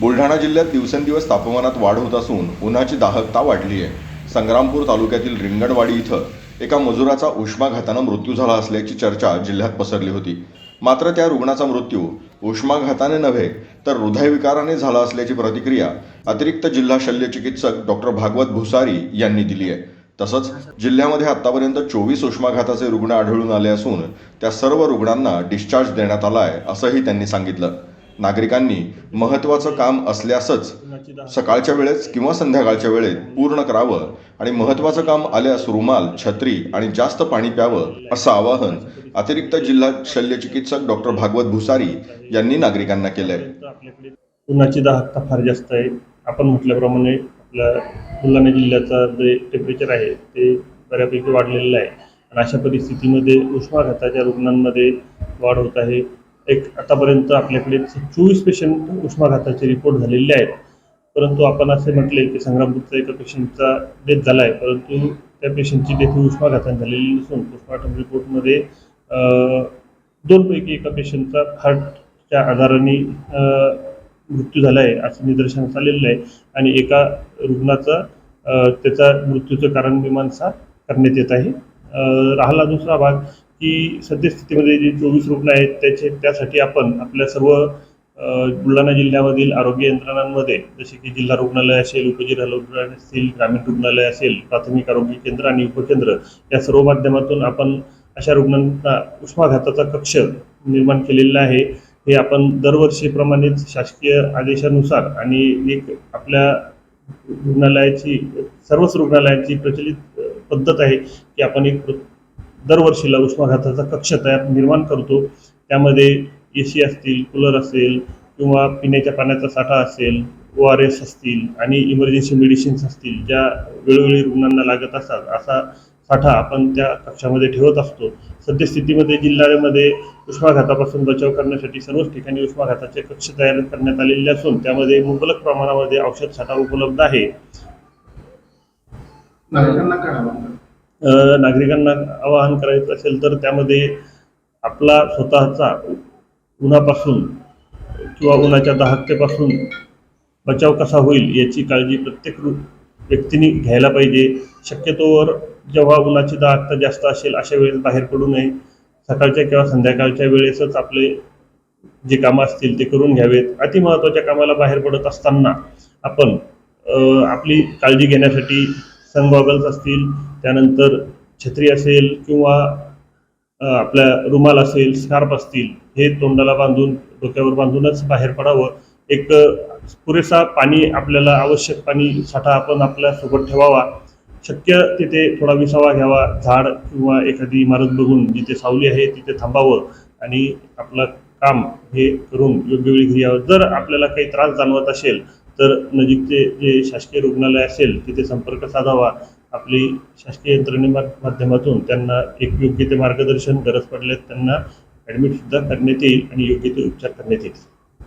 बुलढाणा जिल्ह्यात दिवसेंदिवस तापमानात वाढ होत असून उन्हाची दाहकता वाढली आहे. संग्रामपूर तालुक्यातील रिंगणवाडी इथं एका मजुराचा उष्माघातानं मृत्यू झाला असल्याची चर्चा जिल्ह्यात पसरली होती. मात्र त्या रुग्णाचा मृत्यू उष्माघाताने नव्हे तर हृदयविकाराने झाला असल्याची प्रतिक्रिया अतिरिक्त जिल्हा शल्यचिकित्सक डॉक्टर भागवत भुसारी यांनी दिली आहे. तसंच जिल्ह्यामध्ये आतापर्यंत चोवीस उष्माघाताचे रुग्ण आढळून आले असून त्या सर्व रुग्णांना डिस्चार्ज देण्यात आला आहे असंही त्यांनी सांगितलं. नागरिकांनी महत्त्वाचं काम असल्यासच सकाळच्या वेळेस किंवा संध्याकाळच्या वेळेत पूर्ण करावं आणि महत्त्वाचं काम आल्यास रुमाल छत्री आणि जास्त पाणी प्यावं असं आवाहन अतिरिक्त जिल्हा शल्यचिकित्सक डॉक्टर भागवत भुसारी यांनी नागरिकांना केलंय. आहे उन्हाची दाहकता फार जास्त आहे. आपण म्हटल्याप्रमाणे आपल्या बुलढाणा जिल्ह्याचा जे टेम्परेचर आहे ते बऱ्यापैकी वाढलेलं आहे. आणि अशा परिस्थितीमध्ये उष्माघाताच्या रुग्णांमध्ये वाढ होत आहे. एक आतापर्यंत आपल्याकडे चोवीस पेशंट उष्माघाताचे रिपोर्ट झालेले आहेत. परंतु आपण असे म्हटले की संग्रामपूरचा एका पेशंटचा डेथ झाला आहे परंतु त्या पेशंटची डेथ ही उष्माघाताने झालेली नसून पोस्टमॉर्टम रिपोर्टमध्ये दोनपैकी एका पेशंटचा हार्टच्या आजाराने मृत्यू झाला आहे असं निदर्शनास आलेलं आहे आणि एका रुग्णाचा त्याचा मृत्यूचं कारण मीमांसा करण्यात येत आहे. राहिला दुसरा भाग. की सद्यस्थितीमध्ये जे चोवीस रुग्ण आहेत त्याचे त्यासाठी आपण आपल्या सर्व बुलढाणा जिल्ह्यामधील आरोग्य यंत्रणांमध्ये जसे की जिल्हा रुग्णालय असेल उपजिल्हा रुग्णालय असेल ग्रामीण रुग्णालय असेल प्राथमिक आरोग्य केंद्र आणि उपकेंद्र या सर्व माध्यमातून आपण अशा रुग्णांना उष्माघाताचा कक्ष निर्माण केलेला आहे. हे आपण दरवर्षीप्रमाणेच शासकीय आदेशानुसार आणि एक आपल्या रुग्णालयाची सर्वच रुग्णालयांची प्रचलित पद्धत आहे की आपण एक दरवर्षीला उष्माघाताचा कक्ष तयार निर्माण करतो. त्यामध्ये ए सी असतील कूलर असेल किंवा पिण्याच्या पाण्याचा साठा असेल ओ आर एस असतील आणि इमर्जन्सी मेडिसिन्स असतील ज्या वेळोवेळी रुग्णांना लागत असतात असा साठा आपण त्या कक्षामध्ये ठेवत असतो. सद्यस्थितीमध्ये जिल्ह्यामध्ये उष्माघातापासून बचाव करण्यासाठी सर्वच ठिकाणी उष्माघाताचे कक्ष तयार करण्यात आलेले असून त्यामध्ये मुबलक प्रमाणामध्ये औषध साठा उपलब्ध आहे. नागरिकांना आवाहन करायचं असेल तर त्यामध्ये आपला स्वतःचा उन्हापासून किंवा उन्हाच्या दहाक्यापासून बचाव कसा होईल याची काळजी प्रत्येक रु- व्यक्तीने घ्यायला पाहिजे. शक्यतोवर जेव्हा उन्हाची दाहकता जास्त असेल अशा वेळेस बाहेर पडू नये. सकाळच्या किंवा संध्याकाळच्या वेळेसच आपले जे कामं असतील ते करून घ्यावेत. अतिमहत्वाच्या कामाला बाहेर पडत असताना आपण आपली काळजी घेण्यासाठी सन गॉगल्स असतील त्यानंतर छत्री असेल किंवा आपल्या रुमाल असेल स्कार्फ असतील हे तोंडाला बांधून डोक्यावर बांधूनच बाहेर पडावं. एक पुरेसा पाणी आपल्याला आवश्यक पाणी साठा आपण आपल्यासोबत ठेवावा. शक्य तिथे थोडा विसावा घ्यावा झाड किंवा एखादी इमारत बघून जिथे सावली आहे तिथे थांबावं आणि आपलं काम हे करून योग्य वेळी घरी यावं. जर आपल्याला काही त्रास जाणवत असेल तर नजीकचे जे शासकीय रुग्णालय असेल तिथे संपर्क साधावा. आपली शासकीय यंत्रणे माध्यमातून त्यांना एक योग्य ते मार्गदर्शन गरज पडल्यास त्यांना ॲडमिटसुद्धा करण्यात येईल आणि योग्य ते उपचार करण्यात येतील.